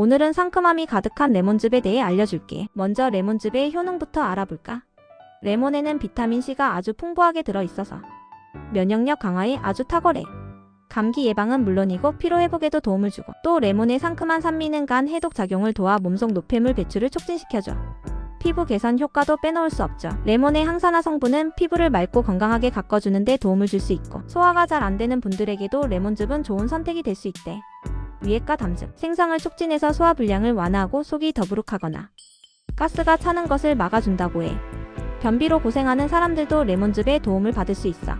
오늘은 상큼함이 가득한 레몬즙에 대해 알려줄게. 먼저 레몬즙의 효능부터 알아볼까? 레몬에는 비타민C가 아주 풍부하게 들어있어서 면역력 강화에 아주 탁월해. 감기 예방은 물론이고 피로 회복에도 도움을 주고 또 레몬의 상큼한 산미는 간 해독 작용을 도와 몸속 노폐물 배출을 촉진시켜줘. 피부 개선 효과도 빼놓을 수 없죠. 레몬의 항산화 성분은 피부를 맑고 건강하게 가꿔주는 데 도움을 줄 수 있고 소화가 잘 안 되는 분들에게도 레몬즙은 좋은 선택이 될 수 있대. 위액과 담즙, 생성을 촉진해서 소화 불량을 완화하고 속이 더부룩하거나 가스가 차는 것을 막아준다고 해. 변비로 고생하는 사람들도 레몬즙의 도움을 받을 수 있어.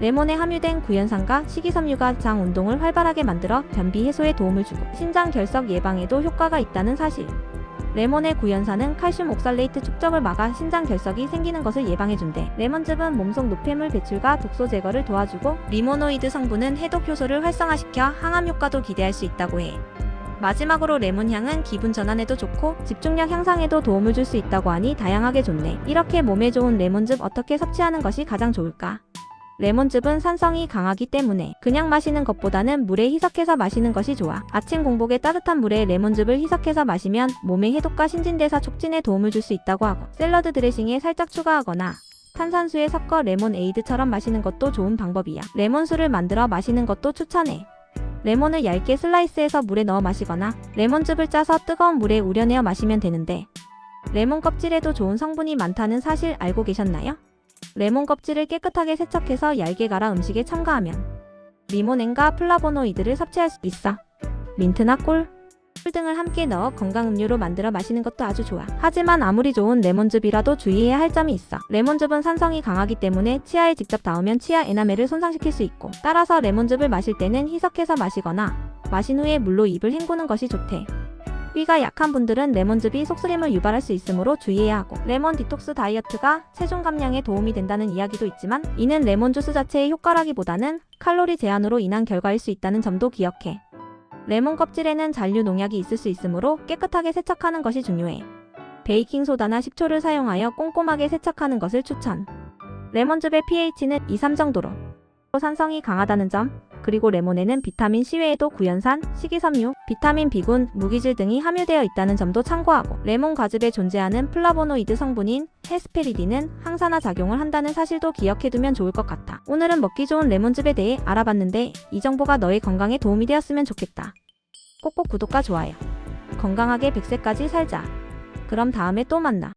레몬에 함유된 구연산과 식이섬유가 장 운동을 활발하게 만들어 변비 해소에 도움을 주고 신장 결석 예방에도 효과가 있다는 사실. 레몬의 구연산은 칼슘 옥살레이트 축적을 막아 신장 결석이 생기는 것을 예방해준대. 레몬즙은 몸속 노폐물 배출과 독소 제거를 도와주고 리모노이드 성분은 해독 효소를 활성화시켜 항암 효과도 기대할 수 있다고 해. 마지막으로 레몬 향은 기분 전환에도 좋고 집중력 향상에도 도움을 줄 수 있다고 하니 다양하게 좋네. 이렇게 몸에 좋은 레몬즙 어떻게 섭취하는 것이 가장 좋을까? 레몬즙은 산성이 강하기 때문에 그냥 마시는 것보다는 물에 희석해서 마시는 것이 좋아. 아침 공복에 따뜻한 물에 레몬즙을 희석해서 마시면 몸의 해독과 신진대사 촉진에 도움을 줄 수 있다고 하고 샐러드 드레싱에 살짝 추가하거나 탄산수에 섞어 레몬 에이드처럼 마시는 것도 좋은 방법이야. 레몬수를 만들어 마시는 것도 추천해. 레몬을 얇게 슬라이스해서 물에 넣어 마시거나 레몬즙을 짜서 뜨거운 물에 우려내어 마시면 되는데 레몬 껍질에도 좋은 성분이 많다는 사실 알고 계셨나요? 레몬 껍질을 깨끗하게 세척해서 얇게 갈아 음식에 첨가하면 리모넨과 플라보노이드를 섭취할 수 있어. 민트나 꿀, 꿀 등을 함께 넣어 건강 음료로 만들어 마시는 것도 아주 좋아. 하지만 아무리 좋은 레몬즙이라도 주의해야 할 점이 있어. 레몬즙은 산성이 강하기 때문에 치아에 직접 닿으면 치아 에나멜을 손상시킬 수 있고, 따라서 레몬즙을 마실 때는 희석해서 마시거나 마신 후에 물로 입을 헹구는 것이 좋대. 위가 약한 분들은 레몬즙이 속쓰림을 유발할 수 있으므로 주의해야 하고 레몬 디톡스 다이어트가 체중 감량에 도움이 된다는 이야기도 있지만 이는 레몬 주스 자체의 효과라기보다는 칼로리 제한으로 인한 결과일 수 있다는 점도 기억해. 레몬 껍질에는 잔류 농약이 있을 수 있으므로 깨끗하게 세척하는 것이 중요해. 베이킹 소다나 식초를 사용하여 꼼꼼하게 세척하는 것을 추천. 레몬즙의 pH는 2, 3 정도로 산성이 강하다는 점, 그리고 레몬에는 비타민 C 외에도 구연산, 식이섬유, 비타민 B군, 무기질 등이 함유되어 있다는 점도 참고하고 레몬 과즙에 존재하는 플라보노이드 성분인 헤스페리딘은 항산화 작용을 한다는 사실도 기억해두면 좋을 것 같아. 오늘은 먹기 좋은 레몬즙에 대해 알아봤는데 이 정보가 너의 건강에 도움이 되었으면 좋겠다. 꼭꼭 구독과 좋아요. 건강하게 100세까지 살자. 그럼 다음에 또 만나.